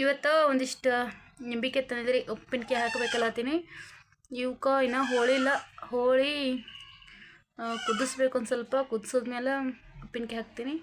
ಇವತ್ತು ಒಂದಿಷ್ಟು ನಿಂಬಿಕೆ ತಂದಿದ್ರಿ ಉಪ್ಪಿನಕಾಯಿ ಹಾಕಬೇಕಲ್ಲತ್ತೀನಿ ಇವಕ್ಕೆ ಇನ್ನೂ ಹೋಳಿ ಇಲ್ಲ ಹೋಳಿ ಕುದಿಸ್ಬೇಕು ಒಂದು ಸ್ವಲ್ಪ ಕುದಿಸಿದ್ಮೇಲೆ ಉಪ್ಪಿನಕಾಯಿ ಹಾಕ್ತೀನಿ.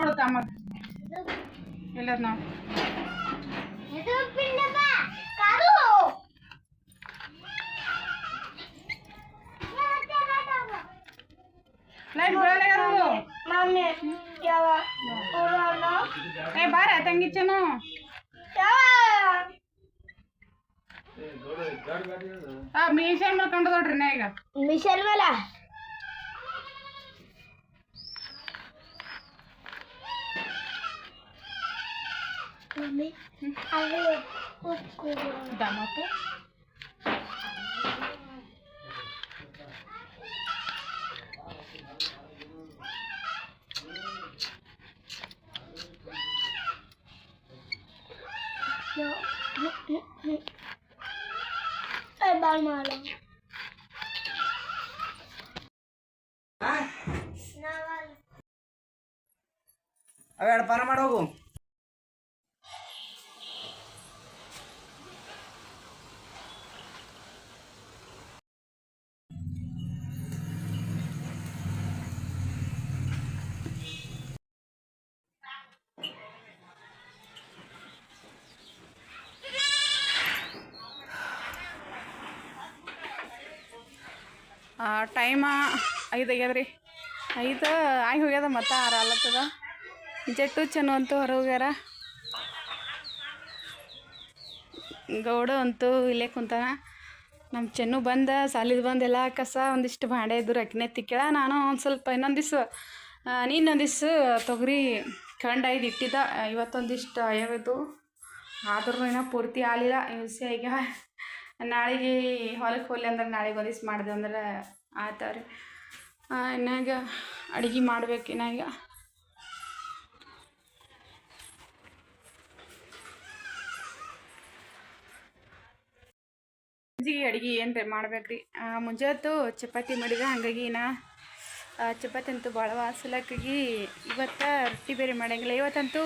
ನೋಡ್ತಾ వెళ్ళేద్దాం. లైట్ పోయాలి కదా ఏ బారా తంగిచ్చాను. మిషన్ మాకు ఉండదు మిషన్ వేళ ಮೇಲೆ ಮಮ್ಮಿ ಅದು ಉಪ್ಪು ದಮಪ್ಪು ಏ ಬಾಳ್ ಮಾಡು ಅವೆರಡು ಪಾನ ಮಾಡಿ ಹೋಗು ಟೈಮ ಐದು ಆಗ್ಯದ ರೀ ಐದು ಆಗಿ ಹೋಗ್ಯದ ಮತ್ತೆ ಆರು ಆಲತ್ತದ. ಜಟ್ಟು ಚೆನ್ನು ಅಂತೂ ಹೊರ ಹೋಗ್ಯಾರ. ಗೌಡ ಅಂತೂ ಇಲ್ಲೇ ಕುಂತಾನ. ನಮ್ಮ ಚೆನ್ನು ಬಂದ, ಸಾಲಿದ ಬಂದ ಎಲ್ಲ ಕಸ ಒಂದಿಷ್ಟು ಬಾಂಡೆ ಇದ್ದು ಅಕ್ಕಿನೇ ತಿಕ್ಕಳ ನಾನು ಒಂದು ಸ್ವಲ್ಪ ಇನ್ನೊಂದು ದಿವ್ಸ ನೀನೊಂದು ದಿವ್ಸ ತೊಗರಿ ಕಂಡು ಐದು ಇಟ್ಟಿದ್ದ. ಇವತ್ತೊಂದಿಷ್ಟು ಅಯ್ಯವಿದ್ದು ಆದ್ರೂ ಏನೋ ಪೂರ್ತಿ ಆಲಿಲ್ಲ ಈಗ ನಾಳೆಗೆ ಹೊಲಕ್ಕೆ ಹೋಗ್ಲಿ ಅಂದ್ರೆ ನಾಳೆಗೆ ಒಂದಿವ್ಸ ಮಾಡಿದೆ ಅಂದ್ರೆ ಆಯ್ತವ್ರಿ. ಇನ್ನಾಗ ಅಡುಗೆ ಮಾಡ್ಬೇಕು, ಇನ್ನಾಗ. ಸಂಜಿಗೆ ಅಡುಗೆ ಏನ್ರಿ ಮಾಡ್ಬೇಕ್ರಿ? ಮುಂಜಾತು ಚಪಾತಿ ಮಾಡಿದ, ಹಂಗಾಗಿ ನಾ ಚಪಾತಿ ಅಂತೂ ಭಾಳ ವಾಸಲಕ್ಕಾಗಿ ಇವತ್ತು ರೊಟ್ಟಿ ಬೇರೆ ಮಾಡಂಗಿಲ್ಲ. ಇವತ್ತಂತೂ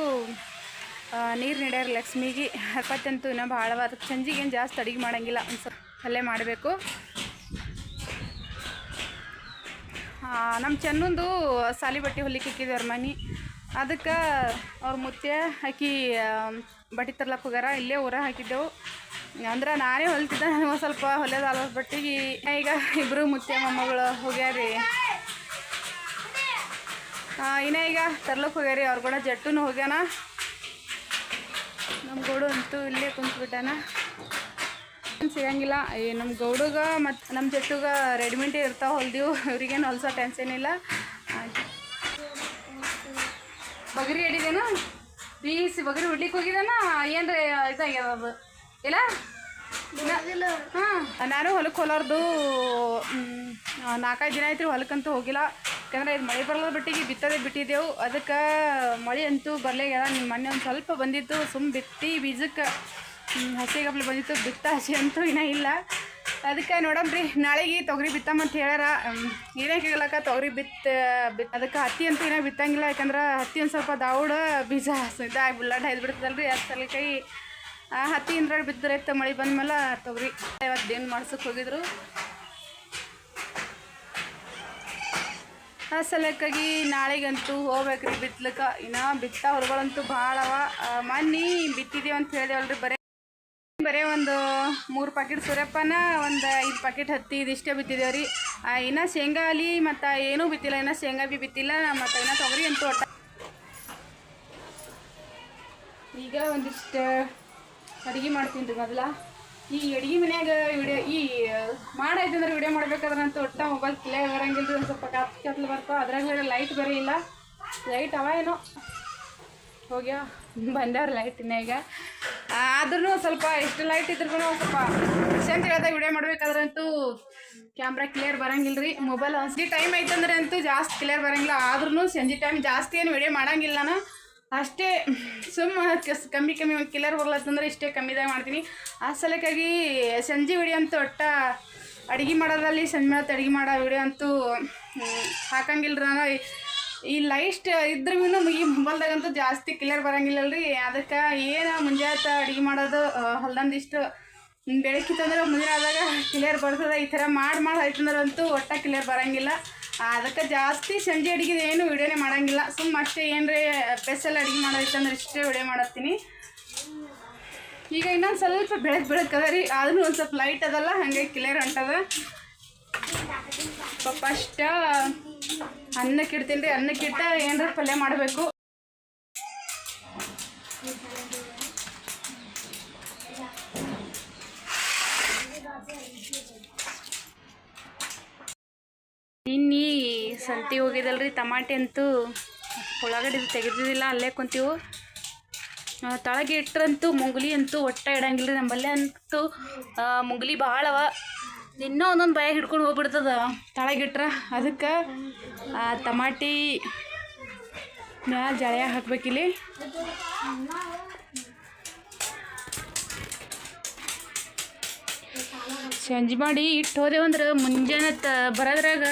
ನೀರು ನೀಡ್ಯಾರ ಲಕ್ಷ್ಮಿಗೆ. ಚಪಾತಿ ಇನ್ನೂ ಭಾಳ ಸಂಜೆಗೆ ಏನು ಜಾಸ್ತಿ ಅಡುಗೆ ಮಾಡಂಗಿಲ್ಲ. ಒಂದು ಸ್ವಲ್ಪ ಅಲ್ಲೇ ಮಾಡಬೇಕು. ನಮ್ಮ ಚೆನ್ನೊಂದು ಸಾಲಿ ಬಟ್ಟೆ ಹೊಲಿಕ್ಕೆ ಇಕ್ಕಿದ್ವಿ ಮನೆ. ಅದಕ್ಕೆ ಅವ್ರ ಮುತ್ತೆ ಹಾಕಿ ಬಟ್ಟೆ ತರ್ಲಕ್ಕೆ ಹೋಗ್ಯಾರ. ಇಲ್ಲೇ ಊರ ಹಾಕಿದ್ದೆವು. ಅಂದ್ರೆ ನಾನೇ ಹೊಲ್ತಿದ್ದೆ. ನನಗೆ ಸ್ವಲ್ಪ ಹೊಲಿಯೋದು ಅಲ್ವ ಬಟ್ಟಿಗೆ. ಈಗ ಇಬ್ಬರು ಮುತ್ತೆ, ಮೊಮ್ಮಗಳು ಹೋಗ್ಯಾರಿ. ಇನ್ನೇ ಈಗ ತರ್ಲಕ್ಕೆ ಹೋಗ್ಯಾರಿ. ಅವ್ರ ಕೂಡ ಜಟ್ಟು ಹೋಗ್ಯಾನ. ನಮ್ಮ ಗೋಡು ಅಂತೂ ಇಲ್ಲೇ ಕುಂತ್ಬಿಟ್ಟಾನ. ಸಿಗಂಗಿಲ್ಲ. ನಮ್ಮ ಗೌಡಗ ಮತ್ತು ನಮ್ಮ ಜಟ್ಟುಗ ರೆಡಿಮೆಂಟ್ ಇರ್ತಾವೆ ಹೊಲ್ದಿವು. ಇವ್ರಿಗೇನು ಹೊಲ್ಸೋ ಟೆನ್ಷನಿಲ್ಲ ಬಗರಿ ಹಿಡಿದೇನು ಬೀಸಿ ಬಗರಿ ಹುಡ್ಲಿಕ್ಕೆ ಹೋಗಿದಾನ? ಏನ್ರಿ ಇದಾಗ್ಯದ ಅದು? ಇಲ್ಲ? ಹಾಂ ನಾನು ಹೊಲಕ್ಕೆ ಹೋಲಾರ್ದು ನಾಲ್ಕೈದು ದಿನ ಆಯ್ತು ರೀ ಹೊಲಕ್ಕಂತೂ ಹೋಗಿಲ್ಲ. ಯಾಕಂದ್ರೆ ಇದು ಮಳೆ ಬರಲ್ಲ ಬಿಟ್ಟಿಗೆ ಬಿತ್ತದೆ ಬಿಟ್ಟಿದ್ದೆವು. ಅದಕ್ಕೆ ಮಳೆ ಅಂತೂ ಬರಲೇಗ್ಯದ ನಿಮ್ಮ ಮೊನ್ನೆ ಒಂದು ಸ್ವಲ್ಪ ಬಂದಿತ್ತು. ಸುಮ್ಮ ಬಿತ್ತಿ ಬೀಜಕ್ಕೆ ಹಸಿಗಪ್ಲೆ ಬಂದಿತ್ತು ಬಿತ್ತ ಹಸಿ ಅಂತೂ ಇನ್ನೂ ಇಲ್ಲ. ಅದಕ್ಕೆ ನೋಡಮ್ರಿ, ನಾಳೆಗೆ ತೊಗರಿ ಬಿತ್ತಮ್ಮಂತ ಹೇಳ್ಯಾರ. ಏನೇ ಕೇಳಕ್ಕ ತೊಗರಿ ಬಿತ್ತ ಬಿತ್ ಅದಕ್ಕೆ ಹತ್ತಿ ಅಂತೂ ಇನ್ನೂ ಬಿತ್ತಂಗಿಲ್ಲ, ಯಾಕಂದ್ರೆ ಹತ್ತಿ ಒಂದು ಸ್ವಲ್ಪ ದಾವಡ ಬೀಜ ಇದಾಗಿ ಬುಳ್ಳಾಟ ಐದು ಬಿಡ್ತದಲ್ರಿ ಅದು ಸಲಕೈ. ಹತ್ತಿ ಇಂದ್ರಾಡ್ ಬಿದ್ದರೆ ಇತ್ತು ಮಳೆ ಬಂದ್ಮೇಲೆ ತೊಗರಿ. ಇವತ್ತು ಏನು ಮಾಡ್ಸಕ್ಕೆ ಹೋಗಿದ್ರು. ಆ ಸಲಕ್ಕಾಗಿ ನಾಳೆಗಂತೂ ಹೋಗ್ಬೇಕ್ರಿ ಬಿತ್ಲಕ್ಕೆ ಇನ್ನು ಬಿತ್ತ ಹೊರಗಳಂತೂ ಭಾಳ ಅವ. ಮನ್ನಿ ಬಿತ್ತಿದ್ದೀವಿ ಅಂತ ಹೇಳಿದೇವಲ್ರಿ ಬರೀ. ಬರೀ ಒಂದು ಮೂರು ಪಾಕೆಟ್ ಸುರಪ್ಪನ ಒಂದು ಐದು ಪಾಕೆಟ್ ಹತ್ತಿ ಇದಿಷ್ಟೇ ಬಿತ್ತಿದ್ದೇವೆ ರೀ. ಇನ್ನು ಶೇಂಗಾ ಅಲ್ಲಿ ಮತ್ತು ಏನೂ ಬಿತ್ತಿಲ್ಲ, ಇನ್ನು ಶೇಂಗಾ ಬಿ ಬಿತ್ತಿಲ್ಲ, ಮತ್ತು ಇನ್ನು ತೊಗರಿ ಅಂತೂ ಒಟ್ಟ. ಈಗ ಒಂದಿಷ್ಟು ಅಡುಗೆ ಮಾಡ್ತೀನಿ ರೀ ಮೊದಲ. ಈ ಅಡುಗೆ ಮನ್ಯಾಗ ವಿಡಿಯೋ, ಈ ಮಾಡಾಯ್ತಂದ್ರೆ ವಿಡಿಯೋ ಮಾಡ್ಬೇಕಾದ್ರಂತೂ ಒಟ್ಟ ಮೊಬೈಲ್ ಕ್ಲಿಯರ್ ಬರಂಗಿಲ್ಲ ಒಂದು ಸ್ವಲ್ಪ ಕತ್, ಕತ್ಲು ಬರ್ತಾವೆ. ಅದ್ರಾಗ ಲೈಟ್ ಬರೀ ಇಲ್ಲ. ಲೈಟ್ ಅವ ಏನೋ. ಹೋಗ್ಯಾ? ಬಂದವ್ರ ಲೈಟ್ ಇನ್ನ ಈಗ. ಆದ್ರೂ ಸ್ವಲ್ಪ ಎಷ್ಟು ಲೈಟ್ ಇದ್ರೂ ಸ್ವಲ್ಪ ಅಂತ ಹೇಳ್ದಾಗ ವಿಡಿಯೋ ಮಾಡ್ಬೇಕಾದ್ರಂತೂ ಕ್ಯಾಮ್ರಾ ಕ್ಲಿಯರ್ ಬರಂಗಿಲ್ಲ ರೀ ಮೊಬೈಲ್ ಒಂದು ಟೈಮ್ ಐತಂದ್ರೆ ಅಂತೂ ಜಾಸ್ತಿ ಕ್ಲಿಯರ್ ಬರಂಗಿಲ್ಲ. ಆದ್ರೂ ಸಂಜೆ ಟೈಮ್ ಜಾಸ್ತಿ ಏನು ವಿಡಿಯೋ ಮಾಡಂಗಿಲ್ಲ ನಾನು. ಅಷ್ಟೇ ಸುಮ್ಮ ಕಮ್ಮಿ ಕಮ್ಮಿ ಒಂದು ಕ್ಲಿಯರ್ ಬರ್ಲತ್ತಂದ್ರೆ ಇಷ್ಟೇ ಕಮ್ಮಿದಾಗ ಮಾಡ್ತೀನಿ. ಆ ಸಲಕ್ಕಾಗಿ ಸಂಜೆ ವಿಡಿಯೋ ಅಂತೂ ಒಟ್ಟ ಅಡುಗೆ ಮಾಡೋದ್ರಲ್ಲಿ ಸಂಜೆ ಮೇಲೆ ಅಡುಗೆ ಮಾಡೋ ವಿಡಿಯೋ ಅಂತೂ ಹಾಕಂಗಿಲ್ಲ ನಾನು. ಈ ಲೈಸ್ಟ್ ಇದ್ರ ಮೀನು ಈ ಮೊಬೈಲ್ದಾಗಂತೂ ಜಾಸ್ತಿ ಕ್ಲಿಯರ್ ಬರಂಗಿಲ್ಲಲ್ರಿ. ಅದಕ್ಕೆ ಏನು ಮುಂಜಾನೆ ಅಡುಗೆ ಮಾಡೋದು ಹೊಲ್ದಂದಿಷ್ಟು ಬೆಳಕಿತ್ತಂದ್ರೆ ಮುಂದಿನ ಆದಾಗ ಕ್ಲಿಯರ್ ಬರ್ತದೆ. ಈ ಥರ ಮಾಡಿ ಮಾಡಿ ಅಂತೂ ಒಟ್ಟ ಕ್ಲಿಯರ್ ಬರೋಂಗಿಲ್ಲ. ಅದಕ್ಕೆ ಜಾಸ್ತಿ ಸಂಜೆ ಅಡುಗೆ ಏನು ವಿಡಿಯೋನೇ ಮಾಡೋಂಗಿಲ್ಲ. ಸುಮ್ಮ ಅಷ್ಟೇ ಏನ್ರಿ ಸ್ಪೆಷಲ್ ಅಡುಗೆ ಮಾಡೋದಿತ್ತಂದ್ರೆ ಇಷ್ಟೇ ವಿಡಿಯೋ ಮಾಡತ್ತೀನಿ. ಈಗ ಇನ್ನೊಂದು ಸ್ವಲ್ಪ ಬೆಳಕು ಬೆಳಕದ ರೀ. ಆದ್ರೂ ಒಂದು ಸ್ವಲ್ಪ ಲೈಟ್ ಅದಲ್ಲ, ಹಾಗೆ ಕ್ಲಿಯರ್ ಹೊಂಟದ. ಫಸ್ಟ್ ಅನ್ನಕ್ಕೆ ಇಡ್ತೀನಿ ರೀ, ಅನ್ನಕ್ಕಿಟ್ಟ ಏನಾರ ಪಲ್ಯ ಮಾಡಬೇಕು. ನಿನ್ನೆ ಸಂತಿ ಹೋಗಿದಲ್ರಿ ಟಮಾಟೆ ಅಂತೂ ಒಳಗಡೆ ತೆಗೆದಿದ್ದಿಲ್ಲ, ಅಲ್ಲೇ ಕುಂತೀವು. ತಳಗೆ ಇಟ್ರಂತೂ, ಮುಂಗುಲಿ ಅಂತೂ ಒಟ್ಟ ಇಡಂಗಿಲ್ಲ ರೀ ನಮ್ಮಲ್ಲೇ ಅಂತೂ ಮುಂಗುಲಿ ಭಾಳ ಅವ ಇನ್ನೂ ಒಂದೊಂದು ಬಾಯಾಗ ಹಿಡ್ಕೊಂಡು ಹೋಗ್ಬಿಡ್ತದ ತಳಗಿಟ್ರೆ. ಅದಕ್ಕೆ ಟಮಾಟಿ ಮ್ಯಾಲ ಜಳೆಯ ಹಾಕ್ಬೇಕಿಲ್ಲಿ. ಸಂಜೆ ಮಾಡಿ ಇಟ್ಟು ಹೋದೆವಂದ್ರೆ ಮುಂಜಾನೆ ತ ಬರೋದ್ರಾಗ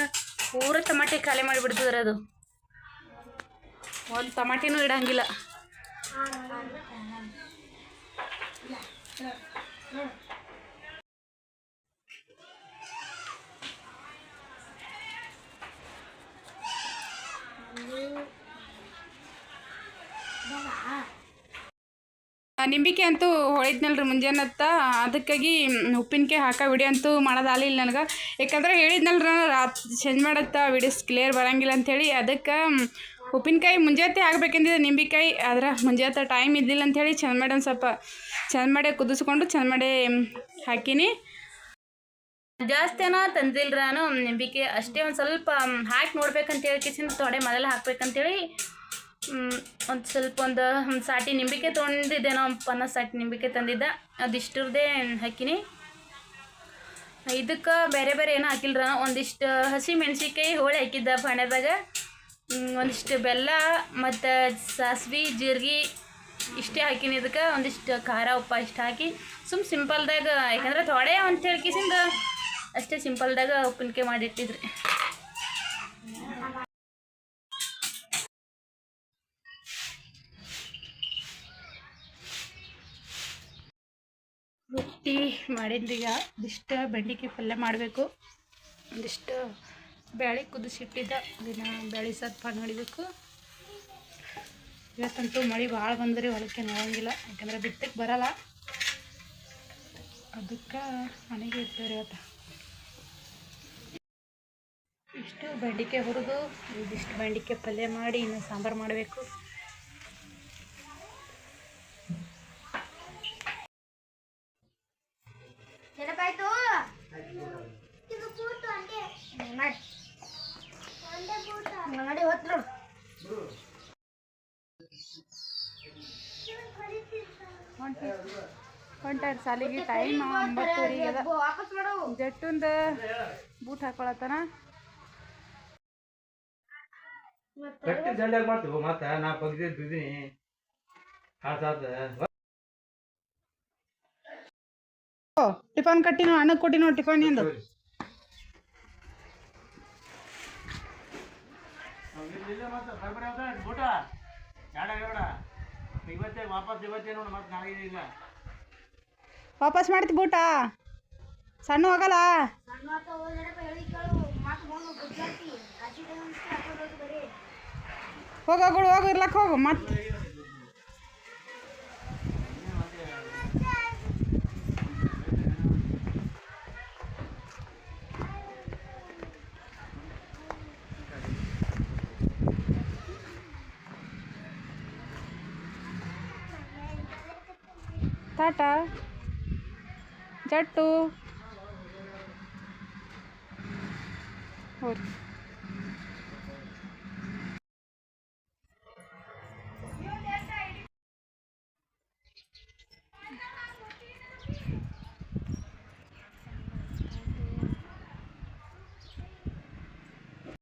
ಪೂರ ಟಮಾಟಿ ಖಾಲಿ ಮಾಡಿಬಿಡ್ತದ್ರ ಅದು. ಒಂದು ಟಮಾಟಿನೂ ಇಡಂಗಿಲ್ಲ. ನಿಂಬಿಕೆ ಅಂತೂ ಹೊಳಿದ್ನಲ್ರಿ ಮುಂಜಾನತ್ತ. ಅದಕ್ಕಾಗಿ ಉಪ್ಪಿನಕಾಯಿ ಹಾಕೋ ವಿಡಿಯೋ ಅಂತೂ ಮಾಡೋದಾಗಲಿಲ್ಲ ನನಗೆ. ಯಾಕಂದ್ರೆ ಹೇಳಿದ್ನಲ್ರಿ ನಾನು ರಾತ್ರಿ ಚೇಂಜ್ ಮಾಡತ್ತ ವಿಡಿಯೋಸ್ ಕ್ಲಿಯರ್ ಬರಂಗಿಲ್ಲ ಅಂಥೇಳಿ. ಅದಕ್ಕೆ ಉಪ್ಪಿನಕಾಯಿ ಮುಂಜಾತೆ ಆಗಬೇಕಂದಿದೆ ನಿಂಬಿಕಾಯಿ. ಆದ್ರೆ ಮುಂಜಾತೆ ಟೈಮ್ ಇದ್ದಿಲ್ಲ ಅಂಥೇಳಿ ಚೆಂದ ಮಾಡಿ ಒಂದು ಸ್ವಲ್ಪ ಚೆಂದ ಮಾಡಿ ಕುದಿಸ್ಕೊಂಡು ಚೆಂದ ಮಾಡಿ ಹಾಕೀನಿ. ಜಾಸ್ತಿ ಏನೋ ತಂದಿಲ್ಲ ನಾನು ನಿಂಬಿಕೆ ಅಷ್ಟೇ ಒಂದು ಸ್ವಲ್ಪ ಹಾಕಿ ನೋಡ್ಬೇಕಂತ ಹೇಳಿ ಕಿಸಿನ ತೊಡೆ ಮೊದಲು ಹಾಕ್ಬೇಕಂತೇಳಿ. ಒಂದು ಸ್ವಲ್ಪ ಒಂದು ಸಾಟಿ ನಿಂಬಿಕೆ ತೊಗೊಂಡಿದ್ದೇನೋ ಪನ್ನ ಸಾಟಿ ನಿಂಬಿಕೆ ತಂದಿದ್ದ. ಅದಿಷ್ಟರದೇ ಹಾಕಿನಿ. ಇದಕ್ಕೆ ಬೇರೆ ಬೇರೆ ಏನೂ ಹಾಕಿಲ್ಲರ ನಾನು ಒಂದಿಷ್ಟು ಹಸಿ ಮೆಣಸಿನ್ಕಾಯಿ ಹೋಳಿ ಹಾಕಿದ್ದ ಪಾಣ್ಯದಾಗ ಒಂದಿಷ್ಟು ಬೆಲ್ಲ ಮತ್ತು ಸಾಸ್ವಿ, ಜೀರಿಗೆ ಇಷ್ಟೇ ಹಾಕಿನಿ ಇದಕ್ಕೆ. ಒಂದಿಷ್ಟು ಖಾರ, ಉಪ್ಪ ಇಷ್ಟು ಹಾಕಿ. ಸುಮ್ ಸಿಂಪಲ್ದಾಗ, ಯಾಕಂದ್ರೆ ತೊಡೆ ಅಂತ ಹೇಳ್ಕಿಸಿಂದ ಅಷ್ಟೇ ಸಿಂಪಲ್ದಾಗ ಉಪ್ಪಿನಕಾಯಿ ಮಾಡಿಟ್ಟಿದ್ರಿ. ರೊಟ್ಟಿ ಈಗ. ಒಂದಿಷ್ಟು ಬೆಂಡಿಕಾಯಿ ಪಲ್ಯ ಮಾಡಬೇಕು. ಒಂದಿಷ್ಟು ಬೇಳೆ ಕುದಿಸಿಟ್ಟಿದ್ದ. ದಿನ ಬೇಳೆ ಪಾಡು ಮಾಡಿಬೇಕು ಇವತ್ತಂತೂ ಮಳೆ ಭಾಳ ಬಂದ್ರಿ, ಹೊಲಕ್ಕೆ ನೋಡಂಗಿಲ್ಲ. ಯಾಕಂದ್ರೆ ಬಿತ್ತಕ್ಕೆ ಬರಲ್ಲ. ಅದಕ್ಕೆ ಮನೆಗೆ ಇರ್ತೀವ್ರಿ ಇವತ್ತು. ಇಷ್ಟು ಬೆಂಡಿಕಾಯಿ ಹುರಿದು ಇದಿಷ್ಟು ಬೆಂಡಿಕಾಯಿ ಪಲ್ಯ ಮಾಡಿ, ಇನ್ನು ಸಾಂಬಾರು ಮಾಡಬೇಕು ನೆನಪಾಯ್ತು ಇದು ಬೂಟು ಅಂದೆ ಮಾಡಿ ಅಂದೆ ಬೂಟ ಮಾಡಿ ಹೊತ್ತು ನೋಡು ಹೊಂಟಾರ ಸಾಲಿಗೆ ಟೈಮ್ ಒಂಬತ್ತುವರೆಗೆ ಅದ. ಜಟ್ಟುಂದ ಬೂಟ್ ಹಾಕೊಳತನ ಗಟ್ಟಿ ಜಲ್ದಿಯಾಗಿ ಮಾಡ್ತೀವಿ ಮತ್ತೆ ನಾ ಬಗ್ದಿದ್ದು ಬಿದ್ದೀನಿ ಕಾಸಾದ ಟಿಫನ್ ಕಟ್ಟಿನ ಅಣ್ಣಕ್ಕೆ ಕೊಟ್ಟಿನೋ ಟಿಫನ್ ಎಂದು ಇವತ್ತೇ ವಾಪಸ್ ಇವತ್ತೇ ನೋಡಿ ಮತ್ತೆ ನಾಳೆ ಇಲ್ಲ ವಾಪಸ್ ಮಾಡ್ತಿ ಬೂಟ. ಸಣ್ಣ ಹೋಗಲ್ಲ. ನನ್ನ ಮಾತು ಹೋಗಿ ನೆನಪ ಹೇಳಿ ಕೇಳು ಮಾತು ಬಂದು ಗುದ್ದಾಡ್ತಿ ಕಾಶಿ ಹಾಕೋದು ಬರೀ ಹೋಗ, ಹೋಗು ಹೋಗು ಇರ್ಲಕ್ಕೆ ಹೋಗು ಮತ್ತೆ ಟಾಟಾ. ಜಟ್ಟು ಹೋರಿ